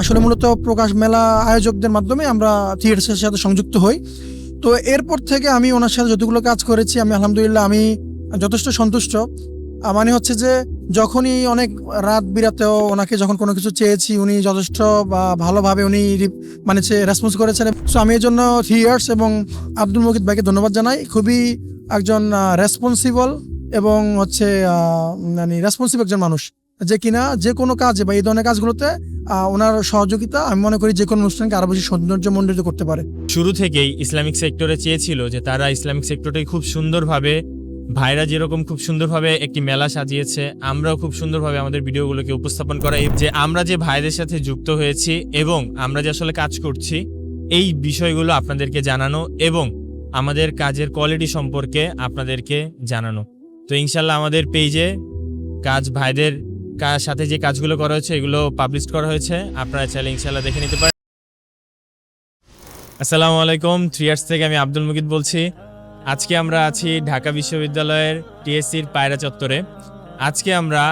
আসলে মূলত প্রকাশ মেলা আয়োজকদের মাধ্যমে আমরা থিয়েটার্সের সাথে সংযুক্ত হই। তো এরপর থেকে আমি ওনার সাথে যতগুলো কাজ করেছি, আমি আলহামদুলিল্লাহ আমি যথেষ্ট সন্তুষ্ট। মানে হচ্ছে যে যখনই অনেক রাত বিরাতেও ওনাকে যখন কোনো কিছু চেয়েছি, উনি যথেষ্ট বা ভালোভাবে উনি মানে রেসপন্স করেছেন। সো আমি এই জন্য থিয়েটার্স এবং আব্দুল মুকিদ ভাইকে ধন্যবাদ জানাই। খুবই একজন রেসপন্সিবল এবং হচ্ছে মানে রেসপন্সিভ একজন মানুষ। যে কিনা যে কোনো কাজে বা এই ধরনের কাজগুলোতে ওনার সহযোগিতা আমি মনে করি যে কোনো অনুষ্ঠানকে আরও বেশি সৌন্দর্যমণ্ডিত করতে পারে। শুরু থেকেই ইসলামিক সেক্টরে চেয়েছিল যে তারা ইসলামিক সেক্টরটাই খুব সুন্দরভাবে, ভাইরা যেরকম খুব সুন্দরভাবে একটি মেলা সাজিয়েছে, আমরাও খুব সুন্দরভাবে আমাদের ভিডিওগুলোকে উপস্থাপন করা যে আমরা যে ভাইদের সাথে যুক্ত হয়েছি এবং আমরা যে আসলে কাজ করছি, এই বিষয়গুলো আপনাদেরকে জানানো এবং আমাদের কাজের কোয়ালিটি সম্পর্কে আপনাদেরকে জানানো। তো ইনশাল্লাহ আমাদের পেজে কাজ ভাইদের সাথে যে কাজগুলো করা হয়েছে, এগুলো পাবলিশ করা হয়েছে। আপনারা চাইলে ইনশাল্লাহ দেখে নিতে পারেন। আসসালামু আলাইকুম থ্রি ইয়ার্স থেকে আমি আব্দুল মুকিদ বলছি। আজকে আমরা আছি ঢাকা বিশ্ববিদ্যালয়ের টিএসসির পায়রা চত্বরে। আজকে আমরা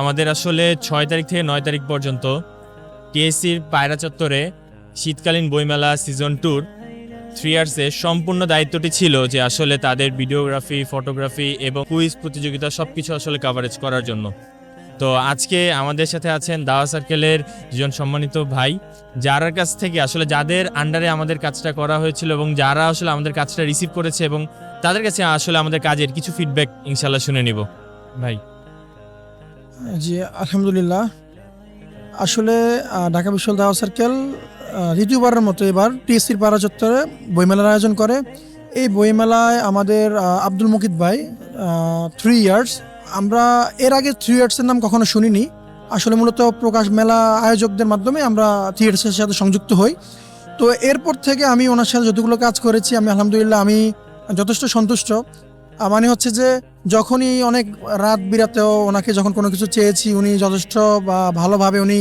আমাদের আসলে ছয় তারিখ থেকে নয় তারিখ পর্যন্ত টিএসসির পায়রা চত্বরে শীতকালীন বইমেলা সিজন টুর থ্রি ইয়ার্সের সম্পূর্ণ দায়িত্বটি ছিল যে আসলে তাদের ভিডিওগ্রাফি ফটোগ্রাফি এবং কুইজ প্রতিযোগিতা সব কিছু আসলে কাভারেজ করার জন্য। তো আজকে আমাদের সাথে আছেন দাওয়া সার্কেলের দুজন সম্মানিত ভাই যার কাছ থেকে আসলে যাদের আন্ডারে আমাদের কাজটা করা হয়েছিল এবং যারা আসলে আমাদের কাজটা রিসিভ করেছে এবং তাদের কাছে আসলে আমাদের কাজের কিছু ফিডব্যাক ইনশাল্লাহ শুনে নিব। ভাই। জি, আলহামদুলিল্লাহ। আসলে ঢাকা বিশ্ববিদ্যালয় দাওয়া সার্কেল দ্বিতীয়বারের মতো এবার টিএসসির পাড়া চত্বরে বইমেলার আয়োজন করে। এই বইমেলায় আমাদের আব্দুল মুকিদ ভাই থ্রি ইয়ার্স আমরা এর আগে থিয়েটার্সের নাম কখনো শুনিনি। আসলে মূলত প্রকাশ মেলা আয়োজকদের মাধ্যমে আমরা থিয়েটার্সের সাথে সংযুক্ত হই। তো এরপর থেকে আমি ওনার সাথে যতগুলো কাজ করেছি, আমি আলহামদুলিল্লাহ আমি যথেষ্ট সন্তুষ্ট। মানে হচ্ছে যে যখনই অনেক রাত বিরাতেও ওনাকে যখন কোনো কিছু চেয়েছি, উনি যথেষ্ট বা ভালোভাবে উনি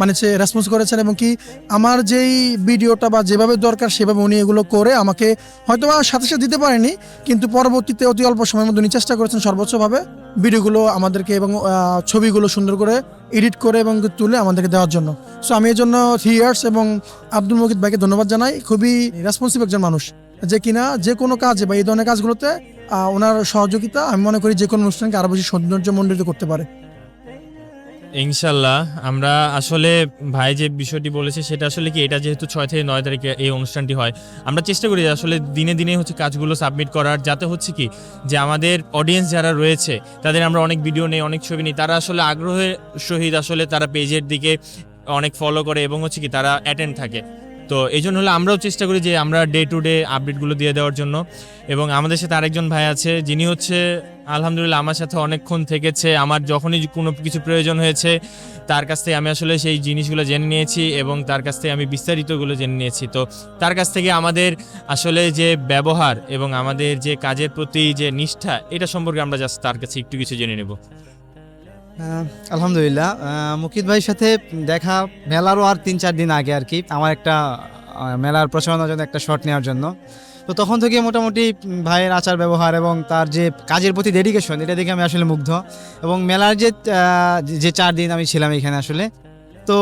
মানে রেসপন্স করেছেন এবং কি আমার যেই ভিডিওটা বা যেভাবে দরকার সেভাবে উনি এগুলো করে আমাকে হয়তো বা সাথে সাথে দিতে পারেনি, কিন্তু পরবর্তীতে অতি অল্প সময়ের মধ্যে উনি চেষ্টা করেছেন সর্বোচ্চভাবে ভিডিওগুলো আমাদেরকে এবং ছবিগুলো সুন্দর করে এডিট করে এবং তুলে আমাদেরকে দেওয়ার জন্য। সো আমি এই জন্য থ্রি ইয়ার্স এবং আব্দুল মুকিদ ভাইকে ধন্যবাদ জানাই। খুবই রেসপন্সিভ একজন মানুষ। যে কিনা যে কোনো কাজে বা এই ধরনের কাজগুলোতে ওনার সহযোগিতা, আমি মনে করি যে কোনো অনুষ্ঠানকে আরও বেশি সৌন্দর্যমণ্ডিত করতে পারে। ইনশাল্লাহ, আমরা আসলে ভাই যে বিষয়টি বলেছে, সেটা আসলে কি, এটা যেহেতু ছয় থেকে নয় তারিখে এই অনুষ্ঠানটি হয়, আমরা চেষ্টা করি আসলে দিনে দিনে হচ্ছে কাজগুলো সাবমিট করার, যাতে হচ্ছে কি, যে আমাদের অডিয়েন্স যারা রয়েছে, তাদের আমরা অনেক ভিডিও নেই, অনেক ছবি নিই, তারা আসলে আগ্রহের সহিত আসলে তারা পেজের দিকে অনেক ফলো করে এবং হচ্ছে কি, তারা অ্যাটেন্ড থাকে। তো এই জন্য হলে আমরাও চেষ্টা করি যে আমরা ডে টু ডে আপডেটগুলো দিয়ে দেওয়ার জন্য। এবং আমাদের সাথে আরেকজন ভাই আছে, যিনি হচ্ছে, আলহামদুলিল্লাহ আমার সাথে অনেকক্ষণ থেকেছে। আমার যখনই কোনো কিছু প্রয়োজন হয়েছে, তার কাছ থেকে আমি আসলে সেই জিনিসগুলো জেনে নিয়েছি এবং তার কাছ থেকে আমি বিস্তারিতগুলো জেনে নিয়েছি। তো তার কাছ থেকে আমাদের আসলে যে ব্যবহার এবং আমাদের যে কাজের প্রতি যে নিষ্ঠা, এটা সম্পর্কে আমরা জাস্ট তার কাছে একটু কিছু জেনে নেব। আলহামদুলিল্লাহ। মুকিত ভাইয়ের সাথে দেখা মেলারও আর তিন চার দিন আগে আর কি। আমার একটা মেলার প্রচারণার জন্য একটা শট নেওয়ার জন্য। তো তখন থেকে মোটামুটি ভাইয়ের আচার ব্যবহার এবং তার যে কাজের প্রতি ডেডিকেশন এটা দেখে আমি আসলে মুগ্ধ। এবং মেলার যে যে চার দিন আমি ছিলাম এখানে আসলে। তো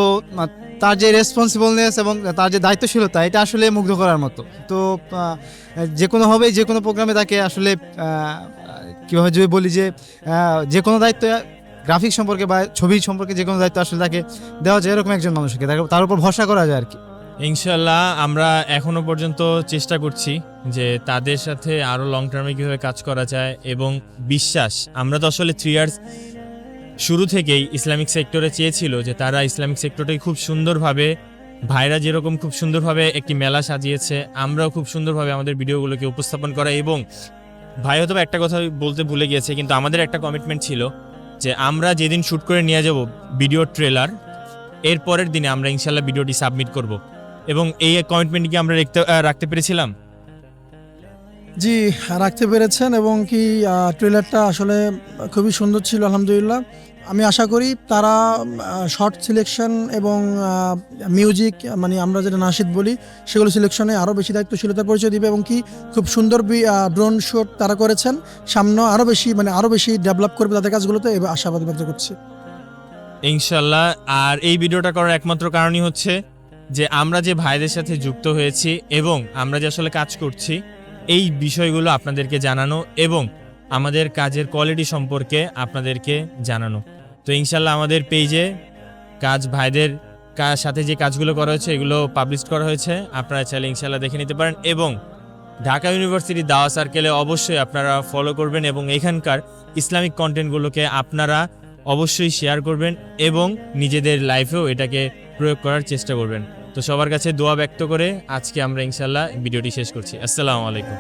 তার যে রেসপন্সিবলনেস এবং তার যে দায়িত্বশীলতা, এটা আসলে মুগ্ধ করার মতো। তো যে কোনোভাবে যে কোনো প্রোগ্রামে তাকে আসলে কীভাবে যদি বলি যে যে কোনো দায়িত্ব গ্রাফিক সম্পর্কে বা ছবি সম্পর্কে যে কোনো দায়িত্ব আসলে তাকে দেওয়া যায় এরকম একজন মানুষকে। তার উপর ভরসা করা যায় আর কি ইনশাল্লাহ আমরা এখনও পর্যন্ত চেষ্টা করছি যে তাদের সাথে আরও লং টার্মে কীভাবে কাজ করা যায় এবং বিশ্বাস, আমরা তো আসলে থ্রি ইয়ার্স শুরু থেকেই ইসলামিক সেক্টরে চেয়েছিল যে তারা ইসলামিক সেক্টরটাই খুব সুন্দরভাবে, ভাইরা যেরকম খুব সুন্দরভাবে একটি মেলা সাজিয়েছে, আমরাও খুব সুন্দরভাবে আমাদের ভিডিওগুলোকে উপস্থাপন করা এবং ভাই হয়তো একটা কথা বলতে ভুলে গিয়েছে, কিন্তু আমাদের একটা কমিটমেন্ট ছিল যে আমরা যেদিন শ্যুট করে নিয়ে যাব ভিডিও ট্রেলার, এর পরের দিনে আমরা ইনশাল্লাহ ভিডিওটি সাবমিট করব। এবং এই কমিটমেন্ট কি আমরা রাখতে রাখতে পেরেছিলাম? জি, রাখতে পেরেছেন এবং কি ট্রেলারটা আসলে খুবই সুন্দর ছিল, আলহামদুলিল্লাহ। আমি আশা করি তারা শর্ট সিলেকশন এবং মিউজিক মানে আমরা যেটা নাসিদ বলি, সেগুলো সিলেকশনে আরও বেশি দায়িত্বশীলতা পরিচয় দিবে এবং কি খুব সুন্দর ড্রোন শট তারা করেছেন। সামনে আরও বেশি মানে আরও বেশি ডেভেলপ করবে তাদের কাজগুলোতে, এবার আশাবাদ ব্যক্ত করছি। ইনশাল্লাহ, আর এই ভিডিওটা করার একমাত্র কারণই হচ্ছে যে আমরা যে ভাইদের সাথে যুক্ত হয়েছি এবং আমরা যে আসলে কাজ করছি, এই বিষয়গুলো আপনাদেরকে জানানো এবং আমাদের কাজের কোয়ালিটি সম্পর্কে আপনাদেরকে জানানো। তো ইনশাল্লাহ আমাদের পেজে কাজ ভাইদের সাথে যে কাজগুলো করা হয়েছে, এগুলো পাবলিশ করা হয়েছে। আপনারা চাইলে ইনশাল্লাহ দেখে নিতে পারেন এবং ঢাকা ইউনিভার্সিটি দাওয়া সার্কেলে অবশ্যই আপনারা ফলো করবেন এবং এখানকার ইসলামিক কন্টেন্টগুলোকে আপনারা অবশ্যই শেয়ার করবেন এবং নিজেদের লাইফেও এটাকে প্রয়োগ করার চেষ্টা করবেন। তো সবার কাছে দোয়া ব্যক্ত করে আজকে আমরা ইনশাল্লাহ ভিডিওটি শেষ করছি। আসসালামু আলাইকুম।